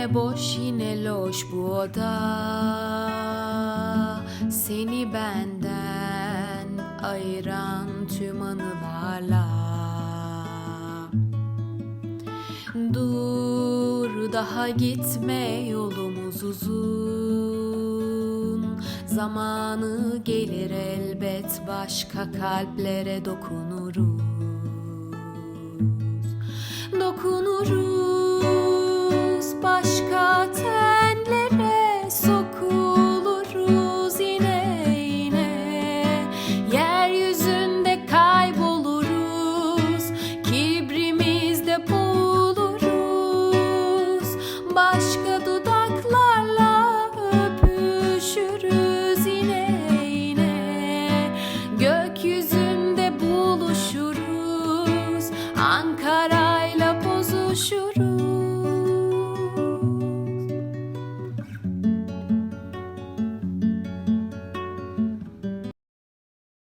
Yine boş yine loş bu oda. Seni benden ayıran tüm anılarla Dur daha gitme yolumuz uzun. Zamanı gelir elbet başka kalplere dokunuruz. Dokunuruz başka dudaklarla öpüşürüz yine yine gökyüzünde buluşuruz. An